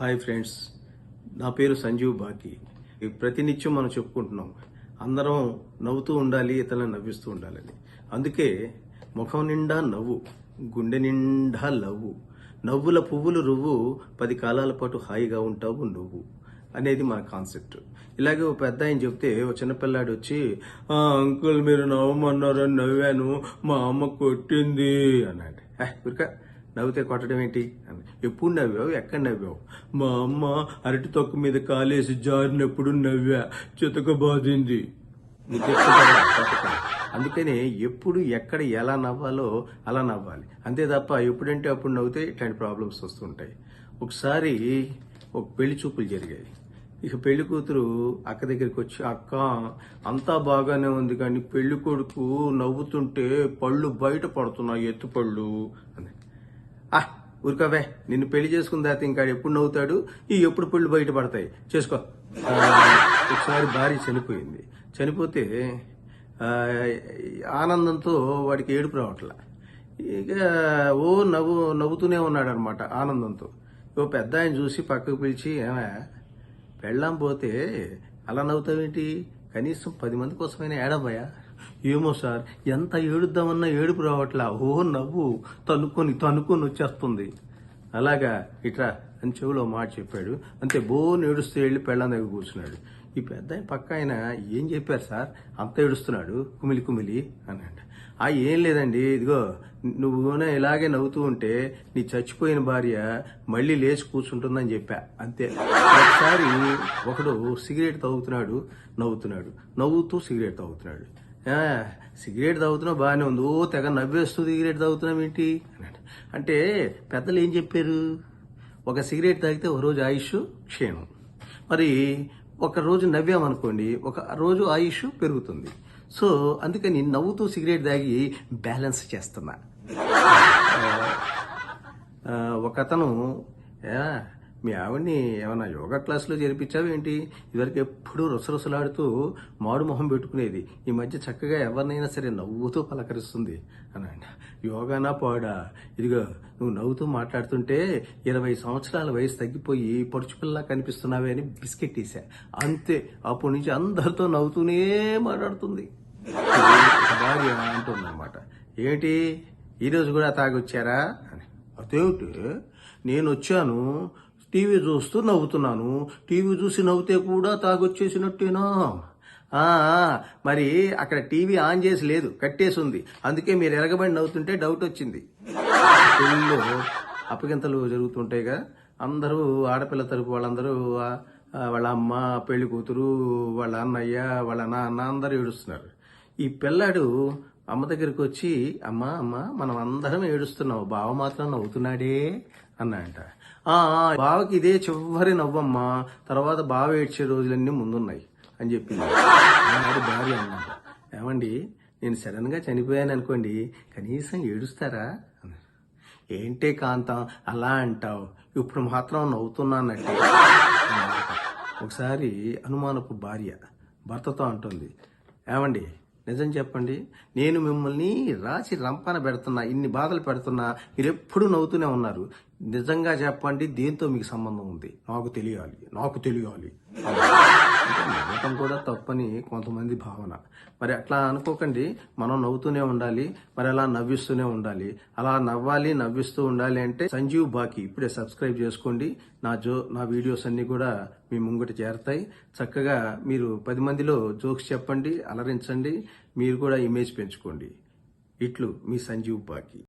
Hi friends. నా పేరు సంజీవ్ బాకి. ప్రతినిత్యం మనం చెప్పుకుంటున్నాం. అందరం నవ్వుతూ ఉండాలి ఇతరులను నవ్విస్తూ ఉండాలని. అందుకే ముఖం నిండా నవ్వు గుండె నిండా లవ్వు. నవ్వుల పువ్వులు రువ్వు పది కాలాల పాటు హాయిగా ఉంటావు నువ్వు అనేది మన కాన్సెప్ట్. ఇలాగే ఓ పెద్ద ఆయన చెప్తే ఓ చిన్నపిల్లాడు వచ్చి అంకుల్ మీరు నవ్వమన్నారని నవ్వాను మా అమ్మ కొట్టింది అన్నాడు. "హే, నవ్వితే కొట్టడం ఏంటి? అని. ఎప్పుడు నవ్వావు? ఎక్కడ నవ్వావు? మా అమ్మ అరటి తొక్క మీద కాలేసి జారినప్పుడు నవ్వా. చితక బాధింది. అందుకనే ఎప్పుడు ఎక్కడ ఎలా నవ్వాలో అలా నవ్వాలి. అంతే తప్ప ఎప్పుడంటే అప్పుడు నవ్వుతే ఇట్లాంటి ప్రాబ్లమ్స్ వస్తుంటాయి. ఒకసారి ఒక పెళ్ళి చూపులు జరిగాయి. ఇక పెళ్ళి కూతురు అక్క దగ్గరికి వచ్చి అక్క అంతా బాగానే ఉంది కానీ పెళ్ళి కొడుకు నవ్వుతుంటే పళ్ళు బయట పడుతున్నాయి ఎత్తు పళ్ళు అని ఆ ఊరికవే నిన్ను పెళ్ళి చేసుకున్న తర్వాత ఇంకా ఎప్పుడు నవ్వుతాడు? ఈ ఎప్పుడు పెళ్ళి బయట పడతాయి? చేసుకో. ఒకసారి భార్య చనిపోయింది. చనిపోతే ఆనందంతో వాడికి ఏడుపు రావట్లా. ఇక ఓ నవ్వు నవ్వుతూనే ఉన్నాడు అనమాట ఆనందంతో. ఓ పెద్ద ఆయన చూసి పక్కకు పిలిచి "ఏమే, పెళ్ళాం పోతే అలా నవ్వుతావేంటి? కనీసం పది మంది కోసమైనా ఏడబోయా ఏమో సార్ ఎంత ఏడుద్దామన్నా ఏడుపు రావట్లా. ఓ నవ్వు తనుకొని తనుకొని వచ్చేస్తుంది. అలాగా ఇట్రా అని చెవిలో మాట చెప్పాడు. అంతే బోన్ ఏడుస్తూ వెళ్ళి పెళ్ళాం దగ్గర కూర్చున్నాడు. ఈ పెద్ద పక్క ఆయన ఏం చెప్పారు సార్? అంత ఏడుస్తున్నాడు కుమిలి కుమిలి అన్నాడు. ఆ ఏం లేదండి ఇదిగో నువ్వు ఇలాగే నవ్వుతూ ఉంటే నీ చచ్చిపోయిన భార్య మళ్ళీ లేచి కూర్చుంటుందని చెప్పా. అంతే. ఒకసారి ఒకడు సిగరెట్ తాగుతున్నాడు నవ్వుతున్నాడు. నవ్వుతూ సిగరెట్ తాగుతున్నాడు. సిగరెట్ తాగుతున్నావు బాగానే ఉంది. ఓ తెగ నవ్వేస్తూ సిగరెట్ తాగుతున్నావు ఏంటి? అంటే పెద్దలు ఏం చెప్పారు? ఒక సిగరెట్ తాగితే ఒక రోజు ఆయుష్ క్షీణం మరి ఒక రోజు నవ్వామనుకోండి ఒక రోజు ఆయుష్ పెరుగుతుంది. సో అందుకని నవ్వుతూ సిగరెట్ తాగి బ్యాలెన్స్ చేస్తున్నా. ఒకతను ఒక అతను మీ ఆవిడ్ని ఏమైనా యోగా క్లాసులో చేర్పించావేంటి? ఇదివరకు ఎప్పుడూ రుసరుసలాడుతూ మాడు మొహం పెట్టుకునేది. ఈ మధ్య చక్కగా ఎవరినైనా సరే నవ్వుతూ పలకరిస్తుంది. అని యోగానా పాడా? ఇదిగో నువ్వు నవ్వుతూ మాట్లాడుతుంటే ఇరవై సంవత్సరాల వయసు తగ్గిపోయి పొడుచుపిల్లా కనిపిస్తున్నావే అని బిస్కెట్ వేసా అంతే అప్పటి నుంచి అందరితో నవ్వుతూనే మాట్లాడుతుంది. భార్య అంటుందన్నమాట. ఏంటి? ఈరోజు కూడా తాగొచ్చారా? అని. అదేమిటి? నేను వచ్చాను. టీవీ చూస్తూ నవ్వుతున్నాను. టీవీ చూసి నవ్వుతే కూడా తాగొచ్చేసినట్టేనా? మరి అక్కడ టీవీ ఆన్ చేసి లేదు కట్టేసి ఉంది అందుకే మీరు ఎరగబడి నవ్వుతుంటే డౌట్ వచ్చింది. పెళ్ళిలో అప్పగింతలు జరుగుతుంటాయిగా. అందరూ ఆడపిల్ల తరపు వాళ్ళందరూ వాళ్ళ అమ్మ పెళ్ళి కూతురు వాళ్ళ అన్నయ్య వాళ్ళ నాన్న అందరూ ఏడుస్తున్నారు. ఈ పిల్లాడు అమ్మ దగ్గరికి వచ్చి అమ్మ అమ్మ మనం అందరం ఏడుస్తున్నాం. బావ మాత్రం నవ్వుతున్నాడే. అన్నాయంట బావకి ఇదే చివరి నవ్వమ్మా. తర్వాత బావ ఏడ్చే రోజులన్నీ ముందున్నాయి అని చెప్పింది. భార్య అన్నమాట ఏమండి నేను సడన్గా చనిపోయాను అనుకోండి కనీసం ఏడుస్తారా? ఏంటే కాంతం అలా అంటావు. ఇప్పుడు మాత్రం నవ్వుతున్నానంటే ఒకసారి అనుమానపు భార్య భర్తతో అంటుంది. ఏమండి నిజం చెప్పండి. నేను మిమ్మల్ని రాసి రంపాన పెడుతున్నా ఇన్ని బాధలు పెడుతున్నా మీరు ఎప్పుడు నవ్వుతూనే ఉన్నారు. నిజంగా చెప్పండి దేంతో మీకు సంబంధం ఉంది? నాకు తెలియాలి నాకు తెలియాలి. నవ్వటం కూడా తప్పని కొంతమంది భావన. మరి అట్లా అనుకోకండి మనం నవ్వుతూనే ఉండాలి మరి అలా నవ్విస్తూనే ఉండాలి. అలా నవ్వాలి నవ్విస్తూ ఉండాలి అంటే సంజీవ్ బాకి ఇప్పుడే సబ్స్క్రైబ్ చేసుకోండి. నా జో నా వీడియోస్ అన్నీ కూడా మీ ముంగట చేరతాయి. చక్కగా మీరు పది మందిలో జోక్స్ చెప్పండి అలరించండి. మీరు కూడా ఇమేజ్ పెంచుకోండి. ఇట్లు మీ సంజీవ్ బాకి.